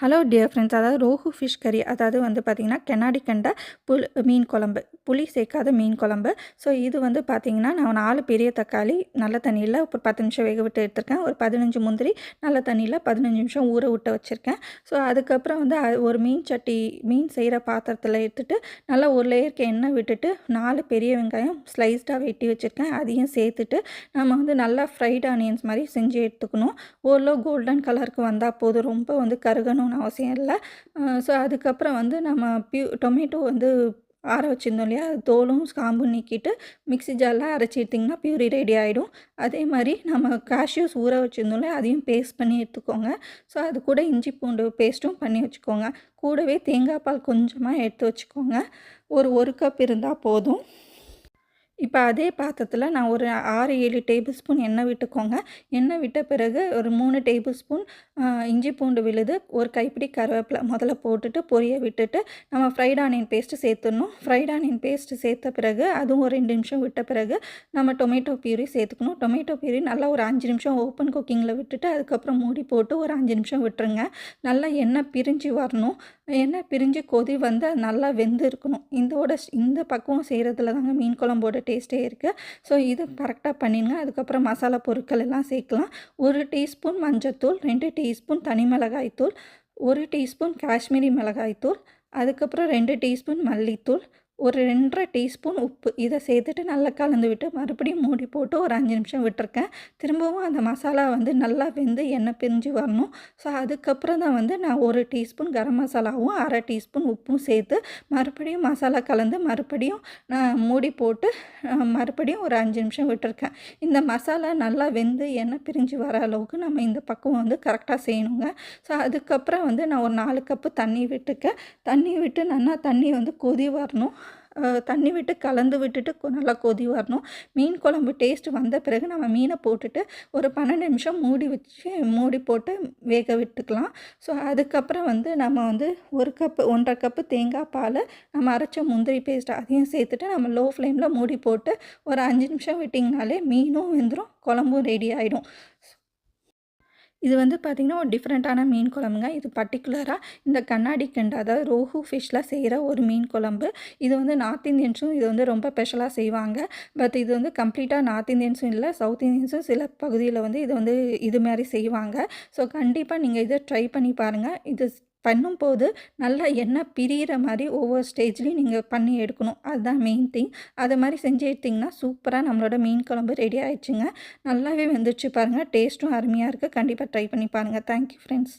Hello dear friends அதாவது rohu fish கறி அதாவது வந்து பார்த்திங்கன்னா கென்னாடி கண்ட புல் மீன் குழம்பு. புளி சேர்க்காத மீன் குழம்பு. ஸோ இது வந்து பார்த்திங்கன்னா நான் நாலு பெரிய தக்காளி நல்ல தண்ணியில் ஒரு பத்து நிமிஷம் வேக விட்டு எடுத்திருக்கேன். ஒரு பதினஞ்சு முந்திரி நல்ல தண்ணியில் பதினஞ்சு நிமிஷம் ஊற விட்டு வச்சுருக்கேன். ஸோ அதுக்கப்புறம் வந்து அது ஒரு மீன் சட்டி மீன் செய்கிற பாத்திரத்தில் எடுத்துகிட்டு நல்லா ஒரு லேயருக்கு எண்ணெய் விட்டுட்டு நாலு பெரிய வெங்காயம் ஸ்லைஸ்டாக வெட்டி வச்சுருக்கேன். அதையும் சேர்த்துட்டு நம்ம வந்து நல்லா ஃப்ரைட் ஆனியன்ஸ் மாதிரி செஞ்சு எடுத்துக்கணும். ஓரளவு கோல்டன் கலருக்கு வந்தால் போதும். ரொம்ப வந்து கருகணும் பண்ணணும்னு அவசியம் இல்லை. ஸோ அதுக்கப்புறம் வந்து நம்ம பியூ டொமேட்டோ வந்து ஆற வச்சுருந்தோம் இல்லையா? தோலும் காம்பும் நீக்கிட்டு மிக்ஸி ஜாரில் அரைச்சி எடுத்திங்கன்னா பியூரி ரெடி ஆகிடும் அதே மாதிரி நம்ம காஷ்யூஸ் ஊற வச்சுருந்தோம் இல்லையா? அதையும் பேஸ்ட் பண்ணி எடுத்துக்கோங்க. ஸோ அது கூட இஞ்சி பூண்டு பேஸ்ட்டும் பண்ணி வச்சுக்கோங்க. கூடவே தேங்காய் பால் கொஞ்சமாக எடுத்து வச்சுக்கோங்க. ஒரு ஒரு கப் இருந்தால் போதும். இப்போ அதே பாத்திரத்தில் நான் ஒரு ஆறு ஏழு டேபிள் ஸ்பூன் எண்ணெய் விட்டுக்கோங்க. எண்ணெய் விட்ட பிறகு ஒரு மூணு டேபிள் ஸ்பூன் இஞ்சி பூண்டு விழுது. ஒரு கைப்பிடி கருவேப்பிலை முதல்ல போட்டுட்டு பொரிய விட்டுட்டு நம்ம ஃப்ரைட் ஆனியன் பேஸ்ட்டு சேர்த்துடணும். ஃப்ரைட் ஆனியன் பேஸ்ட்டு சேர்த்த பிறகு அதுவும் ஒரு ரெண்டு நிமிஷம் விட்ட பிறகு நம்ம டொமேட்டோ பியூரி சேர்த்துக்கணும். டொமேட்டோ பியூரி நல்லா ஒரு அஞ்சு நிமிஷம் ஓப்பன் குக்கிங்கில் விட்டுட்டு அதுக்கப்புறம் மூடி போட்டு ஒரு அஞ்சு நிமிஷம் விட்டுருங்க. நல்லா எண்ணெய் பிரிஞ்சு வரணும். எண்ணெய் பிரிஞ்சு கொதி வந்து நல்லா வெந்து இருக்கணும் இதோட இந்த பக்குவம் செய்கிறதுல தாங்க மீன் குழம்போட டேஸ்ட்டே இருக்குது ஸோ இது கரெக்டாக பண்ணிடுங்க அதுக்கப்புறம் மசாலா பொருட்கள் எல்லாம் சேர்க்கலாம். ஒரு டீஸ்பூன் மஞ்சத்தூள் ரெண்டு டீஸ்பூன் தனி மிளகாய்த்தூள் ஒரு டீஸ்பூன் காஷ்மீரி மிளகாய்த்தூள் அதுக்கப்புறம் ரெண்டு டீஸ்பூன் மல்லித்தூள் ஒரு ரெண்டரை டீஸ்பூன் உப்பு. இதை சேர்த்துட்டு நல்லா கலந்து விட்டு மறுபடியும் மூடி போட்டு ஒரு அஞ்சு நிமிஷம் விட்டுருக்கேன். திரும்பவும் அந்த மசாலா வந்து நல்லா வெந்து எண்ணெய் பிரிஞ்சு வரணும். ஸோ அதுக்கப்புறம் தான் வந்து நான் ஒரு டீஸ்பூன் கரம் மசாலாவும் அரை டீஸ்பூன் உப்பும் சேர்த்து மறுபடியும் மசாலா கலந்து மறுபடியும் நான் மூடி போட்டு மறுபடியும் ஒரு அஞ்சு நிமிஷம் விட்டுருக்கேன். இந்த மசாலா நல்லா வெந்து எண்ணெய் பிரிஞ்சு வர அளவுக்கு நம்ம இந்த பக்கம் வந்து கரெக்டாக செய்யணுங்க. ஸோ அதுக்கப்புறம் வந்து நான் ஒரு நாலு கப்பு தண்ணி விட்டுக்கேன் தண்ணி விட்டு நல்லா தண்ணி வந்து கொதி வரணும். தண்ணி விட்டு கலந்து விட்டுட்டு நல்லா கொதி வரணும். மீன் குழம்பு டேஸ்ட் வந்த பிறகு நம்ம மீனை போட்டுட்டு ஒரு பன்னெண்டு நிமிஷம் மூடி வச்சு மூடி போட்டு வேக விட்டுக்கலாம். ஸோ அதுக்கப்புறம் வந்து நம்ம வந்து ஒரு கப்பு ஒன்றரை கப்பு தேங்காய் பால் நம்ம அரைச்ச முந்திரி பேஸ்ட் அதையும் சேர்த்துட்டு நம்ம லோ ஃப்ளேமில் மூடி போட்டு ஒரு அஞ்சு நிமிஷம் விட்டிங்கனாலே மீனும் வெந்துடும் குழம்பும் ரெடி ஆகிடும் இது வந்து பார்த்திங்கன்னா ஒரு டிஃப்ரெண்ட்டான மீன் குழம்புங்க. இது பர்டிகுலராக இந்த கண்ணாடி கெண்டு அதாவது ரோஹு ஃபிஷ்ஷில் செய்கிற ஒரு மீன் குழம்பு. இது வந்து நார்த் இந்தியன்ஸும் இது வந்து ரொம்ப ஸ்பெஷலாக செய்வாங்க. பட் இது வந்து கம்ப்ளீட்டாக நார்த் இந்தியன்ஸும் இல்லை சவுத் இந்தியன்ஸும் சில பகுதியில் வந்து இது வந்து இது மாதிரி செய்வாங்க. ஸோ கண்டிப்பாக நீங்கள் இதை ட்ரை பண்ணி பாருங்கள் இது பண்ணும்போது நல்லா எண்ணெய் பிரிகிற மாதிரி ஒவ்வொரு ஸ்டேஜ்லேயும் நீங்கள் பண்ணி எடுக்கணும். அதுதான் மெயின் திங் அதை மாதிரி செஞ்சு எடுத்திங்கன்னா சூப்பராக நம்மளோட மீன் குழம்பு ரெடி ஆயிடுச்சுங்க. நல்லாவே வந்துச்சு பாருங்கள் டேஸ்ட்டும் அருமையாக இருக்குது கண்டிப்பாக ட்ரை பண்ணி பாருங்கள் தேங்க்யூ ஃப்ரெண்ட்ஸ்